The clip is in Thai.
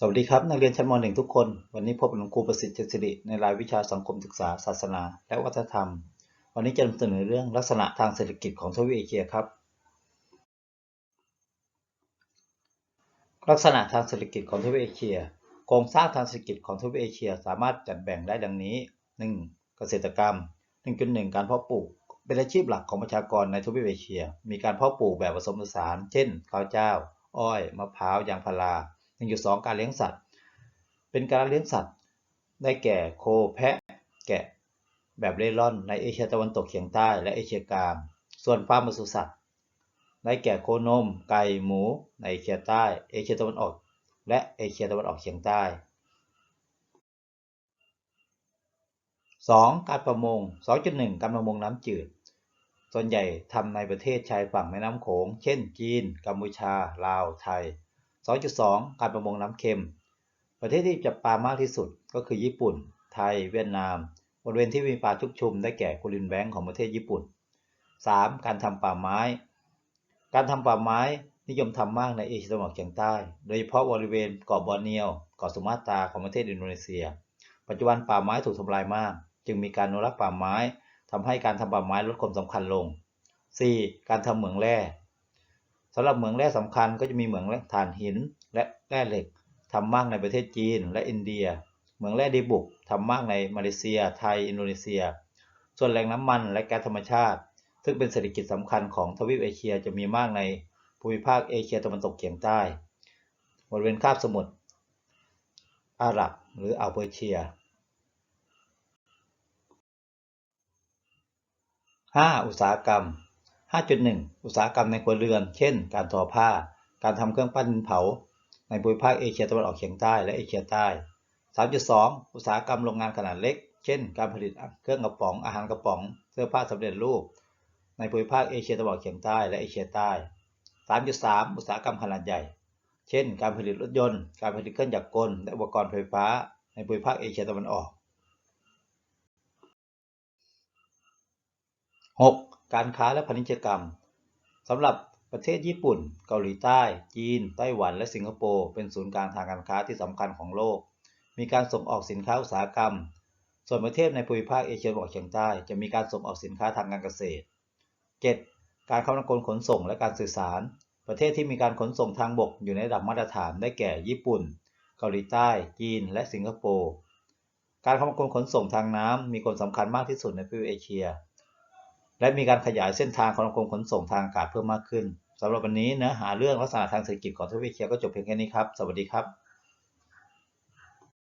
สวัสดีครับ นักเรียนชั้นม .1 ทุกคน วันนี้พบกับครูประสิทธิ์เจษฎิในรายวิชาสังคมศึกษา ศาสนา และวัฒนธรรม วันนี้จะนำเสนอเรื่องลักษณะทางเศรษฐกิจของทวีปเอเชียครับ ลักษณะทางเศรษฐกิจของทวีปเอเชีย โครงสร้างทางเศรษฐกิจของทวีปเอเชีย สามารถจัดแบ่งได้ดังนี้ 1. เกษตรกรรม 1.1 การเพาะปลูก เป็นอาชีพหลักของประชากรในทวีปเอเชีย มีการเพาะปลูกแบบผสมผสาน เช่น ข้าวเจ้า อ้อย มะพร้าว ยางพารา 1.2 การเลี้ยงสัตว์ เป็นการเลี้ยงสัตว์ ได้แก่โคแพะ แกะ แบบเร่ร่อนในเอเชียตะวันตกเฉียงใต้และเอเชียกลาง ส่วนฟาร์มปศุสัตว์ ได้แก่โคนม ไก่ หมู ในเอเชียใต้ เอเชียตะวันออก และเอเชียตะวันออกเฉียงใต้ 2. การประมง 2.1 การประมงน้ำจืด ส่วนใหญ่ทำในประเทศชายฝั่งแม่น้ำโขง เช่น จีน กัมพูชา ลาว ไทย 2.2 การประมงน้ำเค็ม ประเทศที่จับปลามากที่สุดก็คือญี่ปุ่น ไทย เวียดนาม บริเวณที่มีปลาชุกชุมได้แก่กุลินแบงค์ของประเทศญี่ปุ่น 3. การทำป่าไม้ การทำป่าไม้นิยมทำมากในเอเชียตะวันออกเฉียงใต้ โดยเฉพาะบริเวณเกาะบอร์เนียว เกาะสุมาตราของประเทศอินโดนีเซีย ปัจจุบันป่าไม้ถูกทำลายมาก จึงมีการอนุรักษ์ป่าไม้ทำให้การทำป่าไม้ลดความสำคัญลง 4. การทำเหมืองแร่ำหรับเหมืองแร่สำคัญก็จะมีเหมืองแร่ถ่านหินและแร่เหล็กทำมากในประเทศจีนและอินเดีย เหมืองแร่ดีบุกทำมากในมาเลเซีย ไทย อินโดนีเซีย ส่วนแหล่งน้ำมันและแก๊สธรรมชาติ ซึ่งเป็นเศรษฐกิจสำคัญของทวีปเอเชียจะมีมากในภูมิภาคเอเชียตะวันตกเฉียงใต้บริเวณคาบสมุทรอาหรับหรืออ่าวเปอร์เชีย 5. อุตสาหกรรม 5.1 อุตสาหกรรมในครัวเรือน เช่น การทอผ้า การทำเครื่องปั้นเผา ในภูมิภาคเอเชียตะวันออกเฉียงใต้และเอเชียใต้ 3.2 อุตสาหกรรมโรงงานขนาดเล็ก เช่น การผลิตเครื่องกระป๋อง อาหารกระป๋อง เสื้อผ้าสำเร็จรูป ในภูมิภาคเอเชียตะวันออกเฉียงใต้และเอเชียใต้ 3.3 อุตสาหกรรมขนาดใหญ่ เช่น การผลิตรถยนต์ การผลิตเครื่องจักรกล และอุปกรณ์ไฟฟ้า ในภูมิภาคเอเชียตะวันออก 6. การค้าและพาณิชยกรรมสำหรับประเทศญี่ปุ่น เกาหลีใต้ จีน ไต้หวัน และสิงคโปร์ เป็นศูนย์กลางทางการค้าที่สำคัญของโลก มีการส่งออกสินค้าอุตสาหกรรม ส่วนประเทศในภูมิภาคเอเชียตะวันออกเฉียงใต้ จะมีการส่งออกสินค้าทางการเกษตร 7. การคมนาคมขนส่งและการสื่อสาร ประเทศที่มีการขนส่งทางบกอยู่ในระดับมาตรฐานได้แก่ ญี่ปุ่น เกาหลีใต้ จีน และสิงคโปร์ การคมนาคมขนส่งทางน้ำมีความสำคัญมากที่สุดในภูมิเอเชีย และมีการขยายเส้นทางคมนาคมขนส่งทางอากาศเพิ่มมากขึ้นสำหรับวันนี้เนื้อหาเรื่องลักษณะทางเศรษฐกิจของทวีเคียก็จบเพียงแค่นี้ครับ สวัสดีครับ